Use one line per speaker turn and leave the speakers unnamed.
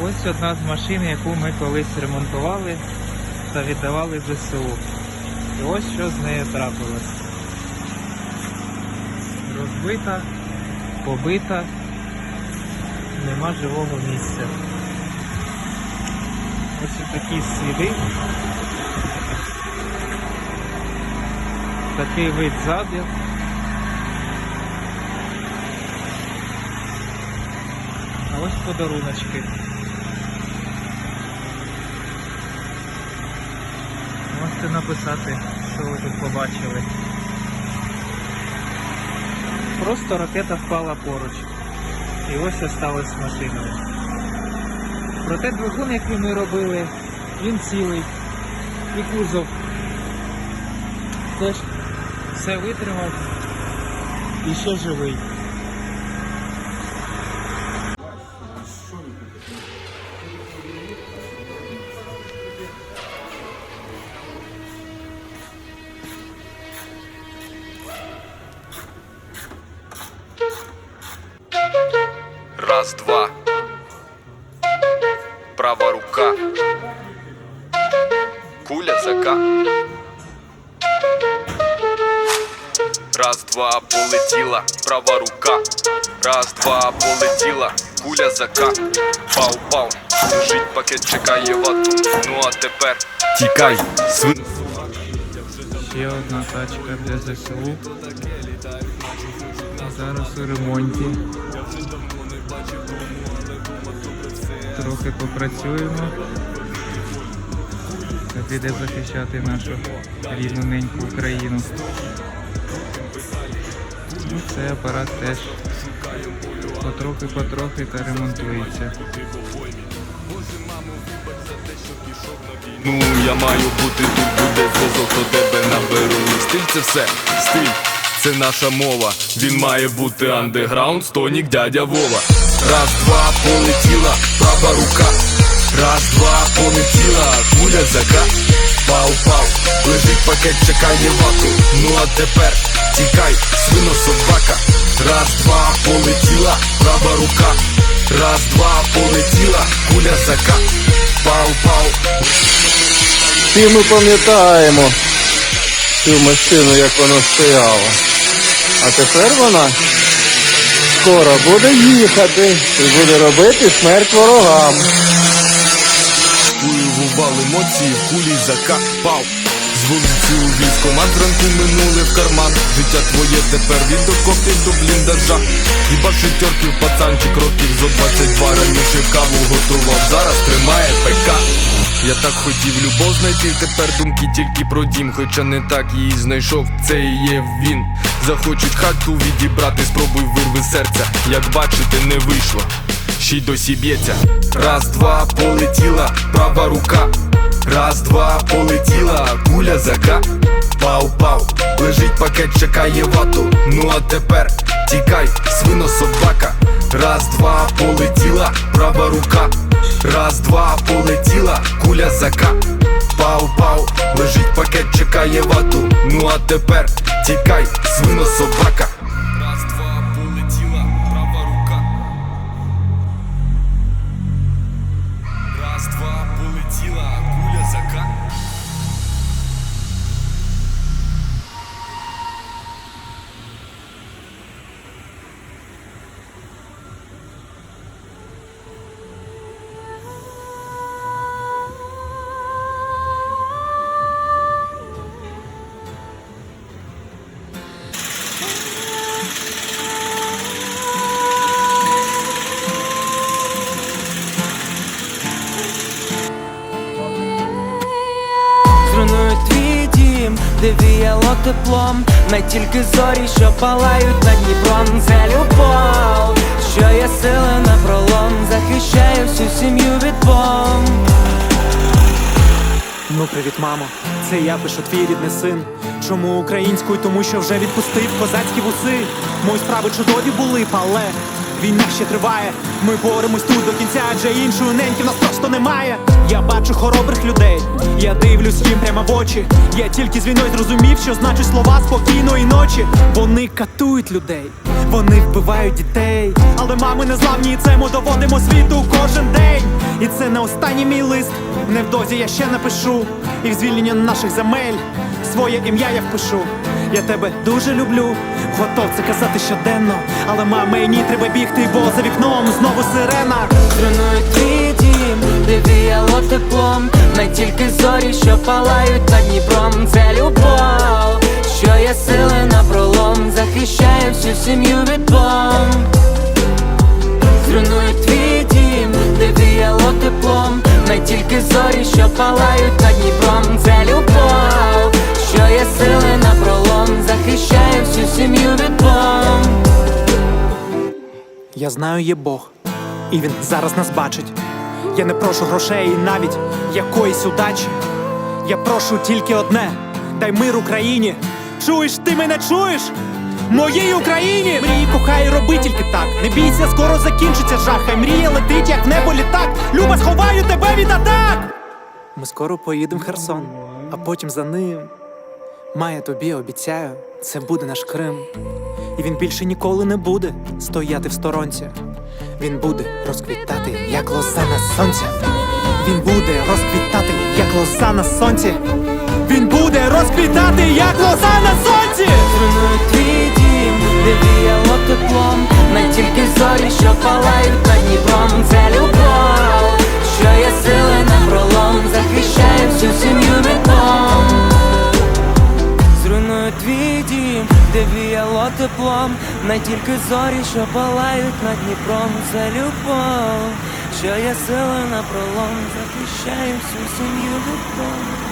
Ось одна з машин, яку ми колись ремонтували та віддавали ЗСУ. І ось що з нею трапилось. Розбита, побита, нема живого місця. Ось такі сліди. Такий вид ззаду. А ось подаруночки. Можете написати, що ви тут побачили. Просто ракета впала поруч. І ось осталось машиною. Проте двигун, який ми робили, він цілий. І кузов теж все витримав і ще живий.
Раз, два. Права рука. Куля зака. Раз, два, полетіла, права рука. Раз, два, полетіла, куля зака. Пау-пау, лежить пакет, чекає вату. Ну а тепер тікай, свин.
Ще одна тачка для ЗСУ. Зараз у ремонті. Трохи попрацюємо. Та піде захищати нашу рідну неньку Україну. Ну, цей апарат теж потрохи-потрохи та ремонтується.
Ну, я маю бути тут, буде зв'язок, то тебе наберу. Стиль це все, стиль, це наша мова. Він має бути андеграунд, стонік, дядя Вова. Раз, два, полетіла, права рука. Раз, два, полетіла, куля зака. Пау-пау, лежить пакет, чекає вату. Ну а тепер тікай, свино собака. Раз, два, полетіла, права рука. Раз, два, полетіла, куля зака. Пау-пау,
Всі ми пам'ятаємо цю машину, як вона стояла. А тепер вона скоро буде їхати і буде робити смерть ворогам.
Вивував емоції кулі закапав. З вулиці у військомат зранку минули в карман. Життя твоє тепер від окопів до бліндажа. Хіба шестерків пацанчик років зо 22 раніше каву готував, зараз тримає ПК Я так хотів любов знайти, тепер думки тільки про дім. Хоча не так її знайшов, це і є він Захочуть хату відібрати, спробуй вирви серця Як бачите, не вийшло ще й досі б'ється. Раз, два, полетіла, права рука. Раз, два, полетіла, куля зака. Пау-пау, лежить пакет, чекає вату. Ну а тепер тікай, свино собака. Раз, два, полетіла, права рука. Раз, два, полетіла, куля зака. Пау-пау, лежить пакет, чекає вату. Ну а тепер тікай, свино собака.
Віяло теплом Не тільки зорі, що палають над Дніпром Це любов, що є сили на пролом Захищає всю сім'ю від бомб
Ну, привіт, мамо, це я пишу твій рідний син. Чому українською? Тому що вже відпустив козацькі вуси. Мої справи чудові були, але війна ще триває. Ми боремось тут до кінця, адже іншої неньки в нас просто немає. Я бачу хоробрих людей, я дивлюсь їм прямо в очі. Я тільки з війною зрозумів, що значить слова спокійної ночі. Вони катують людей, вони вбивають дітей. Але мами не зламні, і це ми доводимо світу кожен день. І це не останній мій лист. Невдовзі я ще напишу. І в звільнення наших земель своє ім'я я впишу. Я тебе дуже люблю, готов це казати щоденно. Але мамі треба бігти, бо за вікном знову сирена.
Зруйнують твій дім, де віяло теплом Не тільки зорі, що палають над Дніпром. Це любов, що є сили на пролом Захищає всю сім'ю від бомб. Зруйнують твій дім, де віяло теплом. Не тільки зорі, що палають над Дніпром. Це любов, що є сили на пролом Захищає всю сім'ю від бомб.
Я знаю, є Бог, і він зараз нас бачить. Я не прошу грошей і навіть якоїсь удачі. Я прошу тільки одне: дай мир Україні. Чуєш, ти мене чуєш? Моїй Україні! Мрій, кохай, роби тільки так. Не бійся, скоро закінчиться жах. Хай мрія летить, як небо літак. Люба, сховаю тебе від атак! Ми скоро поїдемо в Херсон, а потім за ним. Має тобі, обіцяю, це буде наш Крим. І він більше ніколи не буде стояти в сторонці. Він буде розквітати, як лоза на сонці. Він буде розквітати, як лоза на сонці. Він буде розквітати, як лоза
де віяло теплом Не тільки зорі, що палають над Дніпром. Це любов, що є сила на пролом Захищає всю сім'ю бомб